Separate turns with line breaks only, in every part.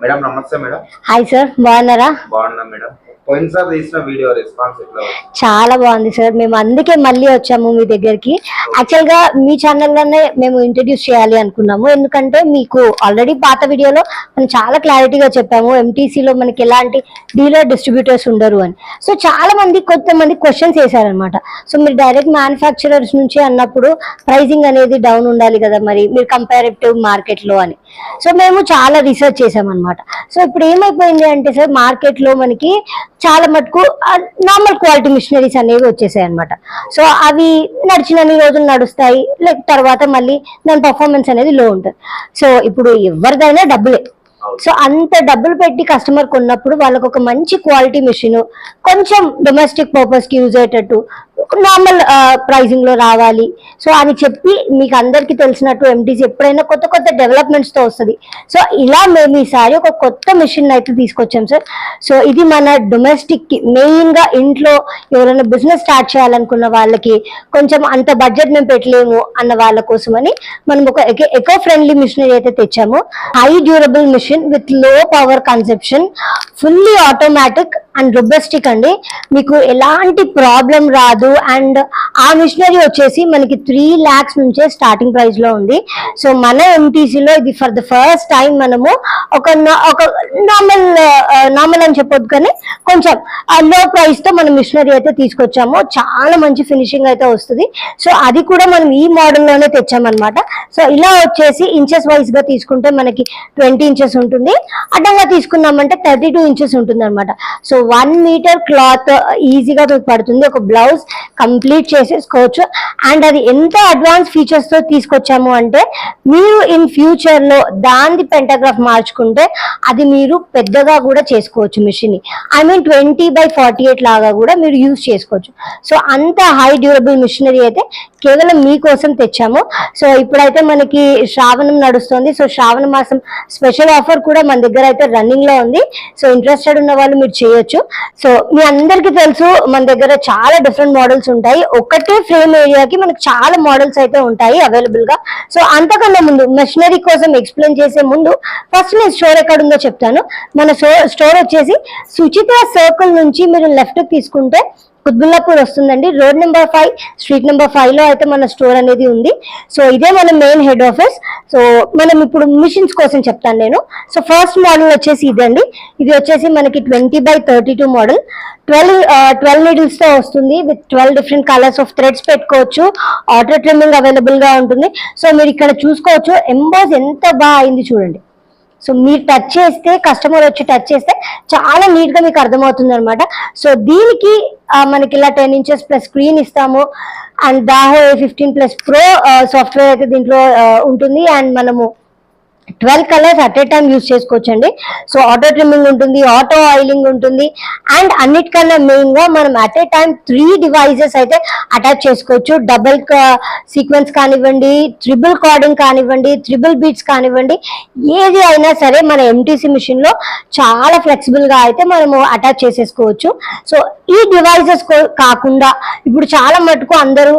Madam నమస్తే madam.
Hi sir బాగున్నారా?
బాగున్నా మేడం. పోయినసారి తీసిన వీడియో రెస్పాన్స్ ఎట్లా
చాలా బాగుంది సార్. మేము అందుకే మళ్ళీ వచ్చాము మీ దగ్గరికి. యాక్చువల్గా మీ ఛానల్లోనే మేము ఇంట్రడ్యూస్ చేయాలి అనుకున్నాము. ఎందుకంటే మీకు ఆల్రెడీ పాత వీడియోలో మనం చాలా క్లారిటీగా చెప్పాము. ఎంటీసీలో లో మనకి ఎలాంటి డీలర్ డిస్ట్రిబ్యూటర్స్ ఉండరు అని. సో చాలా మంది కొంతమంది క్వశ్చన్స్ వేశారనమాట సో మీరు డైరెక్ట్ మ్యానుఫ్యాక్చరర్స్ నుంచి అన్నప్పుడు ప్రైసింగ్ అనేది డౌన్ ఉండాలి కదా మరి. మీరు కంపారిటివ్ మార్కెట్లో అని. సో మేము చాలా రీసెర్చ్ చేసామన్నమాట సో ఇప్పుడు ఏమైపోయింది అంటే సార్ మార్కెట్లో మనకి చాలా మటుకు నార్మల్ క్వాలిటీ మిషనరీస్ అనేవి వచ్చేసాయి అనమాట సో అవి నడిచినన్ని రోజులు నడుస్తాయి లేక తర్వాత మళ్ళీ దాని పర్ఫార్మెన్స్ అనేది లో ఉంటుంది. సో ఇప్పుడు ఎవరిదైనా డబ్బులే. సో అంత డబ్బులు పెట్టి కస్టమర్ కొన్నప్పుడు వాళ్ళకు ఒక మంచి క్వాలిటీ మిషన్ కొంచెం డొమెస్టిక్ పర్పస్కి యూజ్ అయ్యేటట్టు నార్మల్ ప్రైజింగ్ uh, లో రావాలి. సో అని చెప్పి మీకు అందరికీ తెలిసినట్టు ఎంటీసీ ఎప్పుడైనా కొత్త కొత్త డెవలప్మెంట్స్తో వస్తుంది. సో ఇలా మేము ఈసారి ఒక కొత్త మిషన్ అయితే తీసుకొచ్చాం సార్ సో ఇది మన డొమెస్టిక్కి మెయిన్గా ఇంట్లో ఎవరైనా బిజినెస్ స్టార్ట్ చేయాలనుకున్న వాళ్ళకి కొంచెం అంత బడ్జెట్ మేము పెట్టలేము అన్న వాళ్ళ కోసమని మనం ఒక ఎకో ఫ్రెండ్లీ మిషన్ అయితే తెచ్చాము. High durable machine with low power consumption fully automatic and robustic అండి. మీకు ఎలాంటి ప్రాబ్లం రాదు. అండ్ ఆ మిషనరీ వచ్చేసి మనకి త్రీ ల్యాక్స్ నుంచే స్టార్టింగ్ ప్రైస్లో ఉంది. సో మన ఎంటీసీలో ఇది ఫర్ ద ఫస్ట్ టైం మనము ఒక ఒక నార్మల్ నార్మల్ అని చెప్పొద్దు కానీ కొంచెం లో ప్రైస్తో మనం మిషనరీ అయితే తీసుకొచ్చాము. చాలా మంచి ఫినిషింగ్ అయితే వస్తుంది. సో అది కూడా మనం ఈ మోడల్లోనే తెచ్చామన్నమాట. సో ఇలా వచ్చేసి ఇంచెస్ వైజ్గా తీసుకుంటే మనకి ట్వంటీ ఇంచెస్ ఉంటుంది. అడ్డంగా తీసుకున్నామంటే థర్టీ టూ ఇంచెస్ ఉంటుంది అనమాట సో వన్ మీటర్ క్లాత్ ఈజీగా మీకు పడుతుంది. ఒక బ్లౌజ్ కంప్లీట్ చేసేసుకోవచ్చు. అండ్ అది ఎంత అడ్వాన్స్ ఫీచర్స్తో తీసుకొచ్చాము అంటే మీరు ఇన్ ఫ్యూచర్లో దాని పెంటాగ్రాఫ్ మార్చుకుంటే అది మీరు పెద్దగా కూడా చేసుకోవచ్చు మిషన్ని. I mean twenty by forty eight లాగా కూడా మీరు యూజ్ చేసుకోవచ్చు. సో అంత హై డ్యూరబుల్ మిషనరీ అయితే కేవలం మీకోసం తెచ్చాము. సో ఇప్పుడైతే మనకి శ్రావణం నడుస్తుంది. సో శ్రావణ మాసం స్పెషల్ ఆఫర్ కూడా మన దగ్గర అయితే రన్నింగ్లో ఉంది. సో ఇంట్రెస్టెడ్ ఉన్న వాళ్ళు మీరు చేయొచ్చు. సో మీ అందరికీ తెలుసు మన దగ్గర చాలా డిఫరెంట్ మోడల్స్ ఉంటాయి. ఒకటే ఫ్రేమ్ ఏరియాకి మనకి చాలా మోడల్స్ అయితే ఉంటాయి అవైలబుల్గా. సో అంతకన్నా ముందు మెషినరీ కోసం ఎక్స్ప్లెయిన్ చేసే ముందు ఫస్ట్ నేను స్టోర్ ఎక్కడ ఉందో చెప్తాను. మన స్టోర్ వచ్చేసి సుచిత సర్కిల్ నుంచి మీరు లెఫ్ట్ తీసుకుంటే కుత్బుల్లాపూర్ వస్తుందండి. Road number five street number ఫైవ్లో అయితే మన స్టోర్ అనేది ఉంది. సో ఇదే మన మెయిన్ హెడ్ ఆఫీస్ సో మనం ఇప్పుడు మిషన్స్ కోసం చెప్తాను నేను. సో ఫస్ట్ మోడల్ వచ్చేసి ఇదండి. ఇది వచ్చేసి మనకి twenty by thirty two model twelve twelve నీడిల్స్తో వస్తుంది. With twelve different colours of threads పెట్టుకోవచ్చు. ఆటో ట్రిమ్మింగ్ అవైలబుల్గా ఉంటుంది. సో మీరు ఇక్కడ చూసుకోవచ్చు. ఎంబాస్ ఎంత బాగా అయింది చూడండి. సో మీరు టచ్ చేస్తే కస్టమర్ వచ్చి టచ్ చేస్తే చాలా నీట్గా మీకు అర్థమవుతుంది అనమాట సో దీనికి మనకి ఇలా టెన్ ఇంచెస్ ప్లస్ స్క్రీన్ ఇస్తాము. And దాహో fifteen plus pro software అయితే దీంట్లో ఉంటుంది. అండ్ మనము twelve colours at a time use చేసుకోవచ్చండి. సో ఆటో ట్రిమ్మింగ్ ఉంటుంది ఆటో ఆయిలింగ్ ఉంటుంది అండ్ అన్నిటికన్నా మెయిన్గా మనం at a time three devices అయితే అటాచ్ చేసుకోవచ్చు. డబుల్ సీక్వెన్స్ కానివ్వండి ట్రిబుల్ కార్డింగ్ కానివ్వండి ట్రిబుల్ బీట్స్ కానివ్వండి ఏది అయినా సరే మన ఎంటీసీ మిషన్లో చాలా ఫ్లెక్సిబుల్గా అయితే మనము అటాచ్ చేసేసుకోవచ్చు. సో ఈ డివైజెస్ కాకుండా ఇప్పుడు చాలా మటుకు అందరూ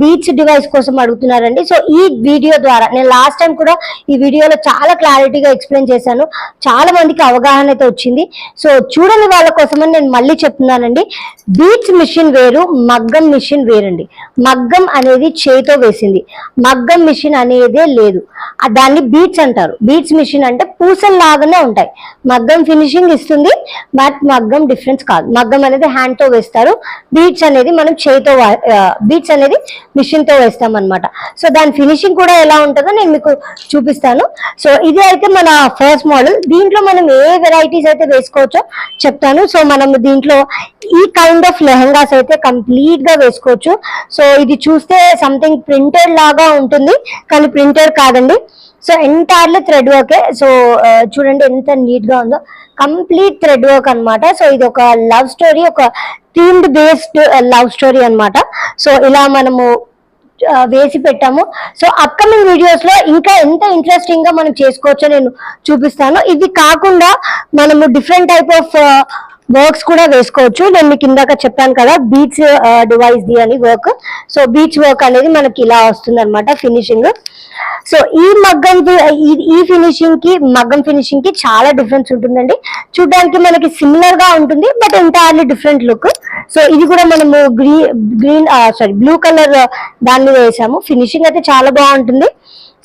బీట్స్ డివైస్ కోసం అడుగుతున్నారండి. సో ఈ వీడియో ద్వారా నేను లాస్ట్ టైం కూడా ఈ వీడియోలో చాలా క్లారిటీగా ఎక్స్ప్లెయిన్ చేశాను. చాలా మందికి అవగాహన అయితే వచ్చింది. సో చూడని వాళ్ళ కోసమని నేను మళ్ళీ చెప్తున్నానండి. బీట్స్ మిషన్ వేరు మగ్గం మిషన్ వేరండి. మగ్గం అనేది చేతో వేసింది. మగ్గం మిషన్ అనేదే లేదు. దాన్ని బీట్స్ అంటారు. బీట్స్ మిషన్ అంటే పూసలు లాగానే ఉంటాయి. మగ్గం ఫినిషింగ్ ఇస్తుంది బట్ మగ్గం డిఫరెన్స్ కాదు. మగ్గం అనేది హ్యాండ్తో వేస్తారు. బీట్స్ అనేది మనం చేతో బీట్స్ అనేది మిషన్తో వేస్తాం అనమాట సో దాని ఫినిషింగ్ కూడా ఎలా ఉంటుందో నేను మీకు చూపిస్తాను. సో ఇది అయితే మన ఫస్ట్ మోడల్ దీంట్లో మనం ఏ వెరైటీస్ అయితే వేసుకోవచ్చో చెప్తాను. సో మనం దీంట్లో ఈ కైండ్ ఆఫ్ లెహంగాస్ అయితే కంప్లీట్గా వేసుకోవచ్చు. సో ఇది చూస్తే సంథింగ్ ప్రింటెడ్ లాగా ఉంటుంది కానీ ప్రింటెడ్ కాదండి. సో ఎంటైర్లీ థ్రెడ్ వర్కే సో చూడండి ఎంత నీట్గా ఉందో. కంప్లీట్ థ్రెడ్ వర్క్ అన్నమాట. సో ఇది ఒక లవ్ స్టోరీ ఒక థీమ్డ్ బేస్డ్ లవ్ స్టోరీ అన్నమాట. సో ఇలా మనము వేసి పెట్టాము. సో అప్కమింగ్ వీడియోస్లో ఇంకా ఎంత ఇంట్రెస్టింగ్గా మనం చేసుకోవచ్చో నేను చూపిస్తాను. ఇది కాకుండా మనము డిఫరెంట్ టైప్ ఆఫ్ వర్క్స్ కూడా వేసుకోవచ్చు. నేను మీకు ఇందాక చెప్పాను కదా బీచ్ డివైస్ ది అని వర్క్. సో బీచ్ వర్క్ అనేది మనకి ఇలా వస్తుంది అనమాట ఫినిషింగ్. సో ఈ మగ్గం ఈ- ఈ ఫినిషింగ్కి మగ్గం ఫినిషింగ్కి చాలా డిఫరెన్స్ ఉంటుందండి. చూడడానికి మనకి సిమిలర్గా ఉంటుంది but entirely different look so ఇది కూడా మనము green green sorry blue colour దాని మీద వేసాము. ఫినిషింగ్ అయితే చాలా బాగుంటుంది.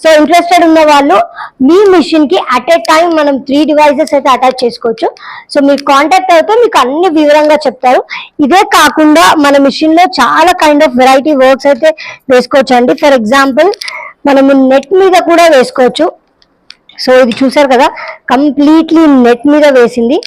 సో ఇంట్రెస్టెడ్ ఉన్న వాళ్ళు మీ మిషన్కి అట్ ఏ టైం మనం త్రీ డివైజెస్ అయితే అటాచ్ చేసుకోవచ్చు. సో మీరు కాంటాక్ట్ అయితే మీకు అన్ని వివరంగా చెప్తారు. ఇదే కాకుండా మన మిషన్లో చాలా కైండ్ ఆఫ్ వెరైటీ వర్క్స్ అయితే వేసుకోవచ్చు అండి ఫర్ ఎగ్జాంపుల్ మనము నెట్ మీద కూడా వేసుకోవచ్చు. సో ఇది చూసారు కదా కంప్లీట్లీ నెట్ మీద వేసింది.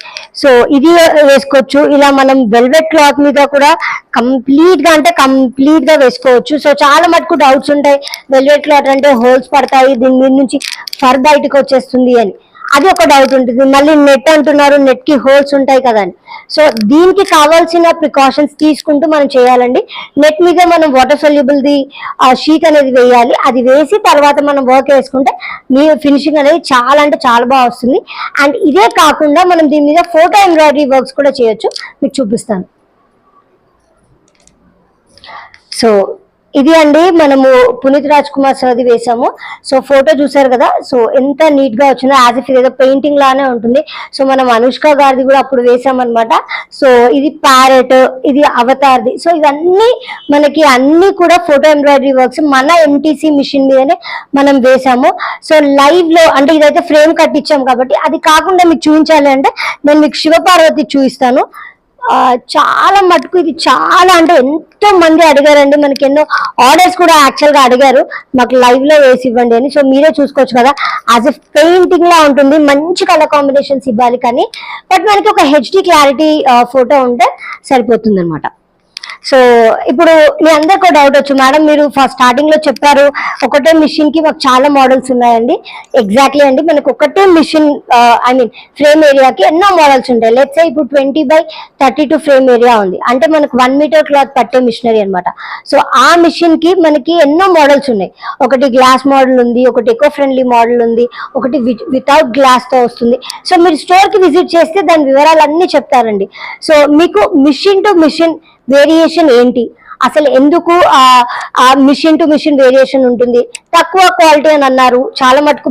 సో ఇది వేసుకోవచ్చు. ఇలా మనం వెల్వెట్ క్లాత్ మీద కూడా కంప్లీట్గా అంటే కంప్లీట్గా వేసుకోవచ్చు. సో చాలా మటుకు డౌట్స్ ఉంటాయి. వెల్వెట్ క్లాత్ అంటే హోల్స్ పడతాయి దీని మీద నుంచి ఫర్ బయటకు వచ్చేస్తుంది అని. అది ఒక డౌట్ ఉంటుంది. మళ్ళీ నెట్ అంటున్నారు నెట్కి హోల్స్ ఉంటాయి కదా అని సో దీనికి కావాల్సిన ప్రికాషన్స్ తీసుకుంటూ మనం చేయాలండి. నెట్ మీద మనం వాటర్ సొల్యూబుల్ ది షీట్ అనేది వేయాలి. అది వేసి తర్వాత మనం వర్క్ వేసుకుంటే మీ ఫినిషింగ్ అనేది చాలా అంటే చాలా బాగా వస్తుంది. అండ్ ఇదే కాకుండా మనం దీని మీద ఫోటో ఎంబ్రాయిడరీ వర్క్స్ కూడా చేయొచ్చు. మీకు చూపిస్తాను. సో ఇది అండి మనము పునీత్ రాజ్ కుమార్ సార్ది వేసాము సో ఫోటో చూసారు కదా సో ఎంత నీట్గా వచ్చిందో యాజ్ ఇఫ్ ఏదో పెయింటింగ్ లానే ఉంటుంది. సో మనం అనుష్క గారిది కూడా అప్పుడు వేసామన్నమాట సో ఇది ప్యారెట్ ఇది అవతార్ది. సో ఇవన్నీ మనకి అన్ని కూడా ఫోటో ఎంబ్రాయిడరీ వర్క్స్ మన ఎంటీసీ మిషన్ మీదనే మనం వేసాము సో లైవ్లో అంటే ఇదైతే ఫ్రేమ్ కట్టించాం కాబట్టి అది కాకుండా మీకు చూపించాలి అంటే నేను మీకు శివపార్వతి చూపిస్తాను. చాలా మటుకు ఇది చాలా అంటే ఎంతో మంది అడిగారండి. మనకి ఎన్నో ఆర్డర్స్ కూడా యాక్చువల్గా అడిగారు. మాకు లైవ్లో వేసి ఇవ్వండి అని. సో మీరే చూసుకోవచ్చు కదా. యాజ్ ఎ పెయింటింగ్ లా ఉంటుంది. మంచి కలర్ కాంబినేషన్స్ ఇవ్వాలి కానీ. బట్ మనకి ఒక హెచ్డి క్లారిటీ ఫోటో ఉంటే సరిపోతుంది అనమాట సో ఇప్పుడు మీ అందరికి డౌట్ వచ్చు మేడం మీరు ఫస్ట్ స్టార్టింగ్లో చెప్పారు ఒకటే మిషన్కి మాకు చాలా మోడల్స్ ఉన్నాయండి. ఎగ్జాక్ట్లీ అండి మనకు ఒకటే మిషన్ ఐ మీన్ ఫ్రేమ్ ఏరియాకి ఎన్నో మోడల్స్ ఉంటాయి. లెట్స్ ఇప్పుడు twenty by thirty two frame area ఉంది. అంటే మనకు వన్ మీటర్ క్లాత్ పట్టే మిషనరీ అనమాట సో ఆ మిషన్కి మనకి ఎన్నో మోడల్స్ ఉన్నాయి. ఒకటి గ్లాస్ మోడల్ ఉంది ఒకటి ఎకో ఫ్రెండ్లీ మోడల్ ఉంది ఒకటి వితౌట్ గ్లాస్తో వస్తుంది. సో మీరు స్టోర్కి విజిట్ చేస్తే దాని వివరాలు అన్ని చెప్తారండి. సో మీకు మిషన్ టు మిషన్ వేరియేషన్ ఏంటి? అసలు ఎందుకు ఆ మిషన్ టు మిషన్ వేరియేషన్ ఉంటుంది? తక్కువ క్వాలిటీ అని అన్నారు. చాలా మటుకు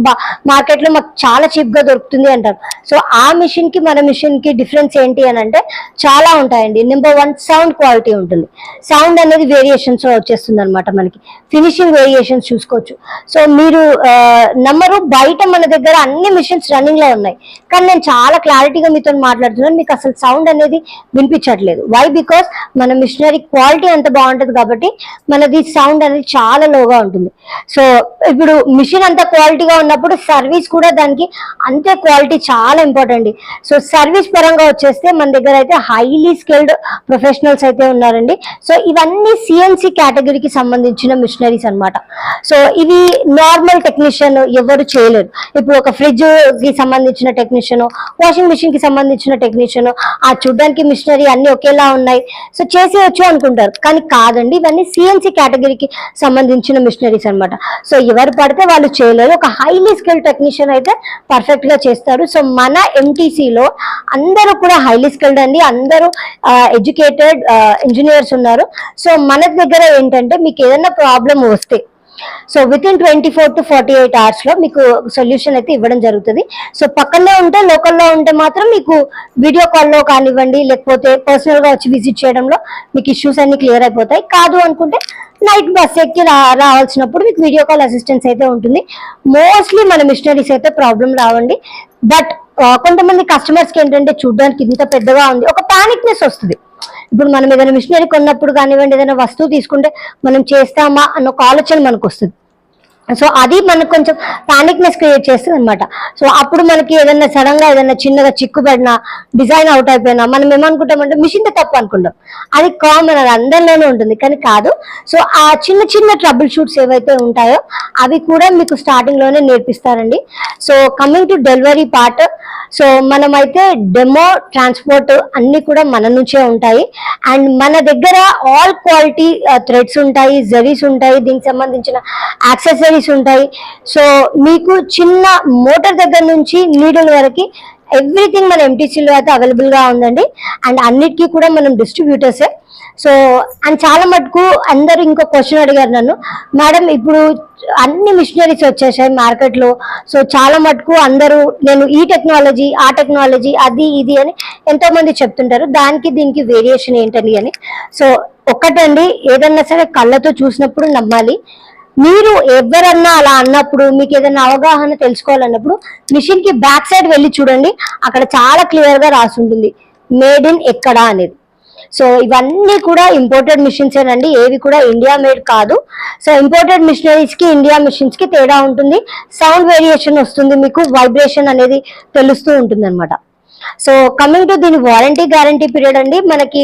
మార్కెట్లో మాకు చాలా చీప్గా దొరుకుతుంది అంటారు. సో ఆ మిషన్కి మన మిషన్కి డిఫరెన్స్ ఏంటి అని అంటే చాలా ఉంటాయండి. నెంబర్ వన్ సౌండ్ క్వాలిటీ ఉంటుంది. సౌండ్ అనేది వేరియేషన్స్ వచ్చేస్తుంది అనమాట మనకి. ఫినిషింగ్ వేరియేషన్స్ చూసుకోవచ్చు. సో మీరు నమ్మరు బయట మన దగ్గర అన్ని మిషన్స్ రన్నింగ్లో ఉన్నాయి. కానీ నేను చాలా క్లారిటీగా మీతో మాట్లాడుతున్నాను. మీకు అసలు సౌండ్ అనేది వినిపించట్లేదు. వై బికాస్ మన మిషనరీ క్వాలిటీ అంత బాగుంటుంది కాబట్టి మనది సౌండ్ అనేది చాలా లోగా ఉంటుంది. సో ఇప్పుడు మిషన్ అంత క్వాలిటీగా ఉన్నప్పుడు సర్వీస్ కూడా దానికి అంతే క్వాలిటీ చాలా ఇంపార్టెంట్ సో సర్వీస్ పరంగా వచ్చేస్తే మన దగ్గర అయితే హైలీ స్కిల్డ్ ప్రొఫెషనల్స్ అయితే ఉన్నారండి. సో ఇవన్నీ సిఎన్సి కేటగిరీకి సంబంధించిన మిషనరీస్ అన్నమాట. సో ఇవి నార్మల్ టెక్నీషియన్ ఎవరు చేయలేరు. ఇప్పుడు ఒక ఫ్రిడ్జ్కి సంబంధించిన టెక్నీషియన్ వాషింగ్ మిషన్కి సంబంధించిన టెక్నీషియన్ ఆ చూడడానికి మిషనరీ అన్ని ఒకేలా ఉన్నాయి. సో చేసేయచ్చు అనుకుంటారు. కానీ కాదండి ఇవన్నీ సిఎన్సి కేటగిరీకి సంబంధించిన మిషనరీస్ అన్నమాట. సో ఎవరు పడితే వాళ్ళు చేయలేరు. ఒక హైలీ స్కిల్ టెక్నీషియన్ అయితే పర్ఫెక్ట్గా చేస్తారు. సో మన ఎంటీసీలో లో అందరూ కూడా హైలీ స్కిల్డ్ అండి. అందరూ ఎడ్యుకేటెడ్ ఇంజనీర్స్ ఉన్నారు. సో మన దగ్గర ఏంటంటే మీకు ఏదైనా ప్రాబ్లం వస్తే so within twenty four to forty eight అవర్స్లో మీకు సొల్యూషన్ అయితే ఇవ్వడం జరుగుతుంది. సో పక్కనే ఉంటే లోకల్లో ఉంటే మాత్రం మీకు వీడియో కాల్లో కానివ్వండి లేకపోతే పర్సనల్గా వచ్చి విజిట్ చేయడంలో మీకు ఇష్యూస్ అన్ని క్లియర్ అయిపోతాయి. కాదు అనుకుంటే నైట్ బస్ ఎక్కి రావాల్సినప్పుడు మీకు వీడియో కాల్ అసిస్టెన్స్ అయితే ఉంటుంది. మోస్ట్లీ మన మిషనరీస్ అయితే ప్రాబ్లం రావండి. బట్ కొంతమంది కస్టమర్స్కి ఏంటంటే చూడడానికి ఇంత పెద్దగా ఉంది. ఒక పానిక్నెస్ వస్తుంది. ఇప్పుడు మనం ఏదైనా మిషనరీ కొన్నప్పుడు కానివ్వండి ఏదైనా వస్తువు తీసుకుంటే మనం చేస్తామా అన్న ఒక ఆలోచన మనకు వస్తుంది సో అది మనకు కొంచెం ప్యానిక్నెస్ క్రియేట్ చేస్తుంది అనమాట సో అప్పుడు మనకి ఏదైనా సడన్గా ఏదైనా చిన్నగా చిక్కుపడినా డిజైన్ అవుట్ అయిపోయినా మనం ఏమనుకుంటామంటే మిషన్ తప్పు అనుకుంటాం. అది కామన్ అది అందరిలోనే ఉంటుంది. కానీ కాదు. సో ఆ చిన్న చిన్న ట్రబుల్ షూట్స్ ఏవైతే ఉంటాయో అవి కూడా మీకు స్టార్టింగ్లోనే నేర్పిస్తారండి. So coming to delivery part so మనమైతే డెమో ట్రాన్స్పోర్ట్ అన్ని కూడా మన నుంచే ఉంటాయి. అండ్ మన దగ్గర ఆల్ క్వాలిటీ థ్రెడ్స్ ఉంటాయి జరీస్ ఉంటాయి దీనికి సంబంధించిన యాక్సెసరీస్ ఉంటాయి. సో మీకు చిన్న మోటార్ దగ్గర నుంచి నీడల్ వరకు ఎవ్రీథింగ్ మన ఎంటీసీలో అయితే అవైలబుల్గా ఉందండి. అండ్ అన్నిటికీ కూడా మనం డిస్ట్రిబ్యూటర్సే సో అండ్ చాలా మటుకు అందరూ ఇంకో క్వశ్చన్ అడిగారు నన్ను. మేడం ఇప్పుడు అన్ని మిషనరీస్ వచ్చేసాయి మార్కెట్లో సో చాలా మటుకు అందరూ నేను ఈ టెక్నాలజీ ఆ టెక్నాలజీ అది ఇది అని ఎంతోమంది చెప్తుంటారు. దానికి దీనికి వేరియేషన్ ఏంటని అని. సో ఒక్కటండి ఏదన్నా సరే కళ్ళతో చూసినప్పుడు నమ్మాలి. మీరు ఎవరన్నా అలా అన్నప్పుడు మీకు ఏదైనా అవగాహన తెలుసుకోవాలన్నప్పుడు మిషన్కి బ్యాక్ సైడ్ వెళ్ళి చూడండి. అక్కడ చాలా క్లియర్గా రాసి ఉంటుంది. మేడ్ ఇన్ ఎక్కడ? అనేది. సో ఇవన్నీ కూడా ఇంపోర్టెడ్ మిషన్స్ ఏనండి. ఏవి కూడా ఇండియా మేడ్ కాదు. సో ఇంపోర్టెడ్ మిషనరీస్కి ఇండియా మిషన్స్కి తేడా ఉంటుంది. సౌండ్ వేరియేషన్ వస్తుంది మీకు. వైబ్రేషన్ అనేది తెలుస్తూ ఉంటుంది అనమాట సో కమింగ్ టు దీని వారంటీ గ్యారంటీ పీరియడ్ అండి. మనకి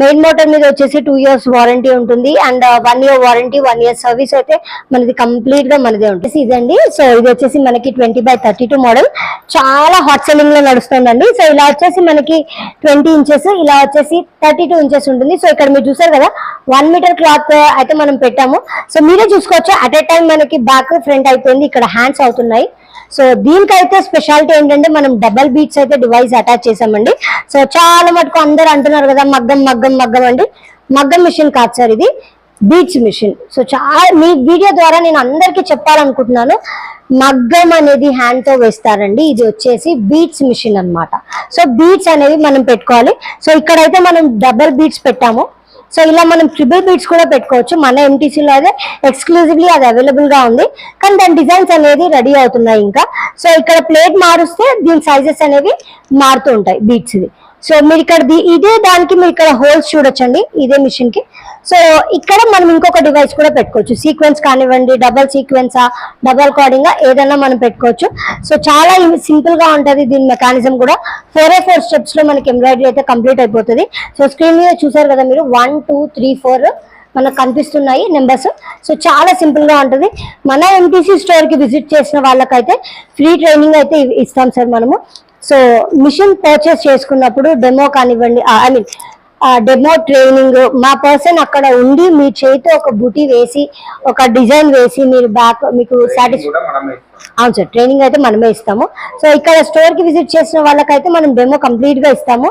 మెయిన్ మోటార్ మీద వచ్చేసి టూ ఇయర్స్ వారంటీ ఉంటుంది. And one year warranty one year service అయితే మనది కంప్లీట్గా మనదే ఉంటుంది. ఇదండి సో ఇది వచ్చేసి మనకి twenty by thirty two model చాలా హాట్ సెల్లింగ్లో నడుస్తుందండి. సో ఇలా వచ్చేసి మనకి ట్వంటీ ఇంచెస్ ఇలా వచ్చేసి థర్టీ టూ ఇంచెస్ ఉంటుంది. సో ఇక్కడ మీరు చూసారు కదా వన్ మీటర్ క్లాత్ అయితే మనం పెట్టాము. సో మీరే చూసుకోవచ్చు. అట్ ఏ టైం మనకి బ్యాక్ ఫ్రంట్ అయిపోయింది. ఇక్కడ హ్యాండ్స్ అవుతున్నాయి. సో దీనికైతే స్పెషాలిటీ ఏంటంటే మనం డబల్ బీట్స్ అయితే డివైస్ అటాచ్ చేసామండి సో చాలా మటుకు అందరు అంటున్నారు కదా మగ్గం మగ్గం మగ్గం అండి. మగ్గం మిషన్ కాదు సార్ ఇది. బీట్స్ మిషన్ సో చాలా మీ వీడియో ద్వారా నేను అందరికీ చెప్పాలనుకుంటున్నాను. మగ్గం అనేది హ్యాండ్తో వేస్తారండి. ఇది వచ్చేసి బీట్స్ మిషన్ అన్నమాట. సో బీట్స్ అనేవి మనం పెట్టుకోవాలి. సో ఇక్కడైతే మనం డబల్ బీట్స్ పెట్టాము. సో ఇలా మనం ట్రిపుల్ బీట్స్ కూడా పెట్టుకోవచ్చు. మన ఎంటీసీలో అయితే ఎక్స్క్లూజివ్లీ అది అవైలబుల్గా ఉంది. కానీ దాని డిజైన్స్ అనేది రెడీ అవుతున్నాయి ఇంకా. సో ఇక్కడ ప్లేట్ మారుస్తే దీని సైజెస్ అనేవి మారుతూ ఉంటాయి బీట్స్ సో మీరు ఇక్కడ ఇదే దానికి మీరు ఇక్కడ హోల్స్ చూడొచ్చండి ఇదే మిషన్కి సో ఇక్కడ మనం ఇంకొక డివైస్ కూడా పెట్టుకోవచ్చు. సీక్వెన్స్ కానివ్వండి డబల్ సీక్వెన్సా డబల్ కార్డింగ్ ఏదైనా మనం పెట్టుకోవచ్చు. సో చాలా సింపుల్గా ఉంటది దీని మెకానిజం కూడా. ఫోర్ ఏ ఫోర్ స్టెప్స్లో మనకి ఎంబ్రాయిడరీ అయితే కంప్లీట్ అయిపోతుంది. సో స్క్రీన్ మీద చూసారు కదా మీరు? వన్ టూ త్రీ ఫోర్ మనకు కనిపిస్తున్నాయి నెంబర్స్ సో చాలా సింపుల్గా ఉంటుంది. మన ఎంటీసీ స్టోర్కి విజిట్ చేసిన వాళ్ళకైతే ఫ్రీ ట్రైనింగ్ అయితే ఇస్తాం సార్ మనము. సో మిషన్ పర్చేస్ చేసుకున్నప్పుడు డెమో కానివ్వండి ఐ మీన్ డెమో ట్రైనింగ్ మా పర్సన్ అక్కడ ఉండి మీ చేతితో ఒక బుటీ వేసి ఒక డిజైన్ వేసి మీరు బ్యాక్ మీకు సాటిస్ఫై అవును సార్ ట్రైనింగ్ అయితే మనమే ఇస్తాము. సో ఇక్కడ స్టోర్కి విజిట్ చేసిన వాళ్ళకైతే మనం డెమో కంప్లీట్గా ఇస్తాము.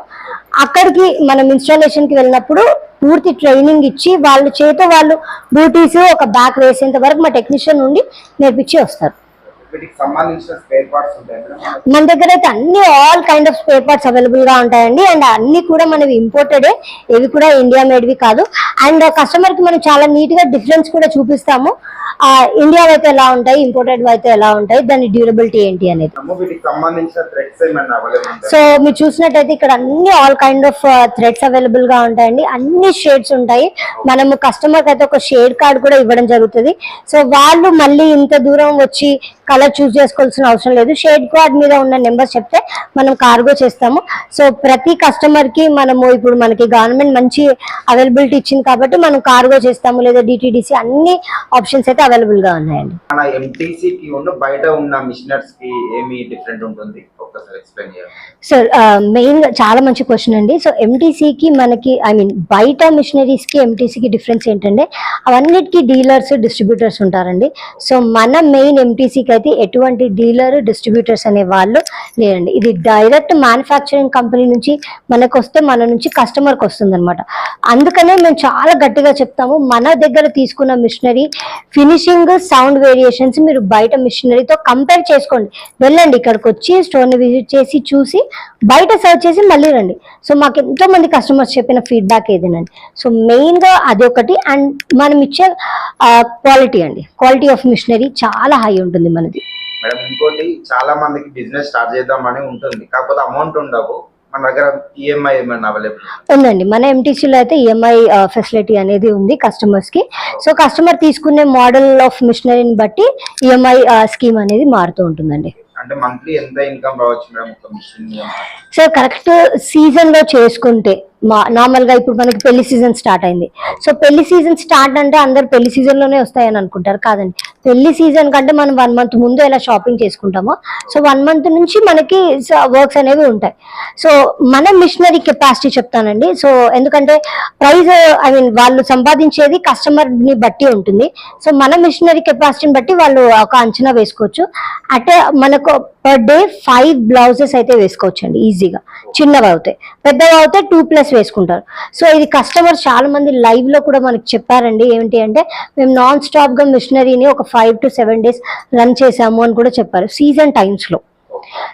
అక్కడికి మనం ఇన్స్టాలేషన్కి వెళ్ళినప్పుడు పూర్తి ట్రైనింగ్ ఇచ్చి వాళ్ళ చేత వాళ్ళు డ్యూటీస్ ఒక బ్యాక్ వేసేంత వరకు మా టెక్నీషియన్ నుండి నేర్పించి వస్తారు.
వీటికి సంబంధించిన స్పేర్ పార్ట్స్ ఉంటాయి మేడం. మనకి.
మన దగ్గర అయితే అన్ని all kind of spare parts అవైలబుల్గా ఉంటాయండి. అండ్ అన్ని కూడా మనవి ఇంపోర్టెడే ఇవి కూడా ఇండియా మేడ్వి కాదు. అండ్ కస్టమర్కి మనం చాలా నీట్గా డిఫరెన్స్ కూడా చూపిస్తాము. ఆ ఇండియా అయితే ఎలా ఉంటాయి ఇంపోర్టెడ్ అయితే ఎలా ఉంటాయి దాని డ్యూరబిలిటీ ఏంటి అనేది. సో మీరు చూసినట్టయితే ఇక్కడ అన్ని ఆల్ కైండ్ ఆఫ్ థ్రెడ్స్ అవైలబుల్గా ఉంటాయండి. అన్ని షేడ్స్ ఉంటాయి. మనము కస్టమర్కి అయితే ఒక షేడ్ కార్డ్ కూడా ఇవ్వడం జరుగుతుంది. సో వాళ్ళు మళ్ళీ ఇంత దూరం వచ్చి కలర్ చూస్ చేసుకోవాల్సిన అవసరం లేదు. షేడ్ కార్డ్ మీద ఉన్న నెంబర్ చెప్తే మనం కార్గో చేస్తాము. సో ప్రతి కస్టమర్కి మనము ఇప్పుడు మనకి గవర్నమెంట్ మంచి అవైలబిలిటీ ఇచ్చింది కాబట్టి మనం కార్గో చేస్తాము లేదా డిటిడిసి అన్ని ఆప్షన్స్ అయితే అవైలబుల్గా ఉన్నాయండి.
మన MTC కి ఉన్న బయట ఉన్న మిషనర్స్కి ఏమి డిఫరెంట్ ఉంటుంది? ఒక్కసారి ఎక్స్ప్లెయిన్ చేయండి.
సార్ మెయిన్ చాలా మంచి క్వశ్చన్ అండి. సో ఎంటీసీకి మనకి ఐ మీన్ బయట మిషనరీస్కి MTC కి డిఫరెన్స్ ఏంటంటే అవన్నిటికీ డీలర్స్ డిస్ట్రిబ్యూటర్స్ ఉంటారండి. సో మన మెయిన్ ఎంటీసీకి అయితే ఎటువంటి డీలర్ డిస్ట్రిబ్యూటర్స్ అనే వాళ్ళు లేరండి. ఇది డైరెక్ట్ మ్యానుఫ్యాక్చరింగ్ కంపెనీ నుంచి మనకు వస్తే మన నుంచి కస్టమర్కి వస్తుంది అనమాట అందుకనే మేము చాలా గట్టిగా చెప్తాము మన దగ్గర తీసుకున్న మిషనరీ ఫినిషింగ్ సౌండ్ వేరియేషన్స్ మీరు బయట మిషనరీతో కంపేర్ చేసుకోండి. వెళ్ళండి ఇక్కడికి వచ్చి స్టోర్ని విజిట్ చేసి చూసి బయట సర్చ్ చేసి మళ్ళీ రండి. సో మాకు ఎంతో మంది కస్టమర్స్ చెప్పిన ఫీడ్బ్యాక్ ఏదేనండి? సో మెయిన్గా అది అదొకటి అండ్ మనం ఇచ్చే క్వాలిటీ అండి. క్వాలిటీ ఆఫ్ మిషనరీ చాలా హై ఉంటుంది మనది.
మేడం ఇంకోటి చాలా మందికి బిజినెస్ స్టార్ట్ చేద్దామని ఉంటుంది. కాకపోతే అమౌంట్ ఉండవు. మన దగ్గర E ఈఎంఐ ఏమైనా అవైలబుల్
ఉందండి. మన ఎంటీసీలో అయితే E ఈఎంఐ ఫెసిలిటీ అనేది ఉంది కస్టమర్స్కి. సో కస్టమర్ తీసుకునే మోడల్ ఆఫ్ మిషనరీని బట్టి ఈఎంఐ స్కీమ్ అనేది మారుతూ ఉంటుందండి.
అంటే మంత్లీ ఎంత ఇన్కమ్ రావచ్చు మేడం
కరెక్ట్ సీజన్లో చేసుకుంటే మా నార్మల్గా ఇప్పుడు మనకి పెళ్ళి సీజన్ స్టార్ట్ అయింది. సో పెళ్ళి సీజన్ స్టార్ట్ అంటే అందరు పెళ్ళి సీజన్లోనే వస్తాయని అనుకుంటారు. కాదండి. పెళ్ళి సీజన్ కంటే మనం వన్ మంత్ ముందు ఎలా షాపింగ్ చేసుకుంటామో సో వన్ మంత్ నుంచి మనకి వర్క్స్ అనేవి ఉంటాయి. సో మన మిషనరీ కెపాసిటీ చెప్తానండి. సో ఎందుకంటే ప్రైస్ ఐ మీన్ వాళ్ళు సంపాదించేది కస్టమర్ని బట్టి ఉంటుంది. సో మన మిషనరీ కెపాసిటీని బట్టి వాళ్ళు ఒక అంచనా వేసుకోవచ్చు. అంటే మనకు పర్ డే ఫైవ్ బ్లౌజెస్ అయితే వేసుకోవచ్చు అండి ఈజీగా చిన్నవి అవుతాయి. పెద్దవి అవుతాయి టూ ప్లస్ వేసుకుంటారు. సో ఇది కస్టమర్ చాలా మంది లైవ్లో కూడా మనకి చెప్పారండి. ఏంటి అంటే మేము నాన్ స్టాప్గా మిషనరీని ఒక five to seven days run చేసాము అని కూడా చెప్పారు. సీజన్ టైమ్స్లో.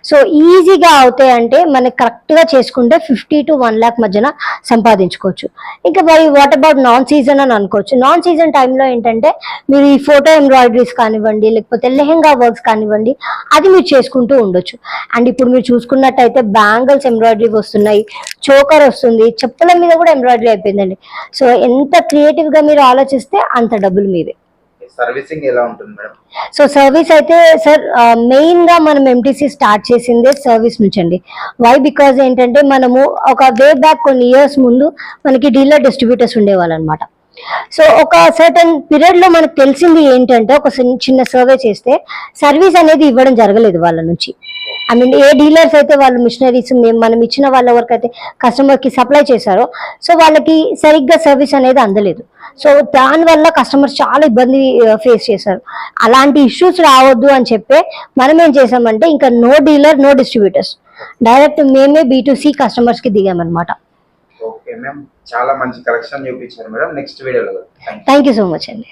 సో ఈజీగా అవుతాయి అంటే మనకి కరెక్ట్గా చేసుకుంటే ఫిఫ్టీ టు వన్ ల్యాక్ మధ్యన సంపాదించుకోవచ్చు. ఇంకా మరి వాట్ అబౌట్ నాన్ సీజన్ అని అనుకోవచ్చు. నాన్ సీజన్ టైంలో ఏంటంటే మీరు ఈ ఫోటో ఎంబ్రాయిడరీస్ కానివ్వండి లేకపోతే లెహెంగా వర్క్స్ కానివ్వండి అది మీరు చేసుకుంటూ ఉండొచ్చు. అండ్ ఇప్పుడు మీరు చూసుకున్నట్టయితే బ్యాంగిల్స్ ఎంబ్రాయిడరీ వస్తున్నాయి చోకర్ వస్తుంది చెప్పుల మీద కూడా ఎంబ్రాయిడరీ అయిపోయిందండి. సో ఎంత క్రియేటివ్గా మీరు ఆలోచిస్తే అంత డబ్బులు మీవే.
సర్వీసింగ్ ఎలా ఉంటుంది మేడం?
సో సర్వీస్ అయితే సార్ మెయిన్గా మనం ఎంటీసీ స్టార్ట్ చేసిందే సర్వీస్ నుంచి అండి. వై బికాజ్ ఏంటంటే మనము ఒక వే బ్యాక్ కొన్ని ఇయర్స్ ముందు మనకి డీలర్ డిస్ట్రిబ్యూటర్స్ ఉండేవాళ్ళు అనమాట సో ఒక సర్టన్ పీరియడ్లో మనకు తెలిసింది ఏంటంటే ఒక చిన్న- చిన్న సర్వే చేస్తే సర్వీస్ అనేది ఇవ్వడం జరగలేదు వాళ్ళ నుంచి. ఐ మీన్ ఏ డీలర్స్ అయితే వాళ్ళు మిషనరీస్ మేము మనం ఇచ్చిన వాళ్ళ వరకు అయితే కస్టమర్కి సప్లై చేశారో సో వాళ్ళకి సరిగ్గా సర్వీస్ అనేది అందలేదు. సో దానివల్ల కస్టమర్స్ చాలా ఇబ్బంది ఫేస్ చేశారు. అలాంటి ఇష్యూస్ రావద్దు అని చెప్పి మనం ఏం చేసామంటే ఇంకా no dealer no distributors direct మేమే బీ సి కస్టమర్స్కి దిగామన్నమాట.
ఓకే మ్యామ్ చాలా మంచి కలెక్షన్ చూపించారు మేడం. నెక్స్ట్ వీడియోలో థ్యాంక్
యూ సో మచ్ అండి.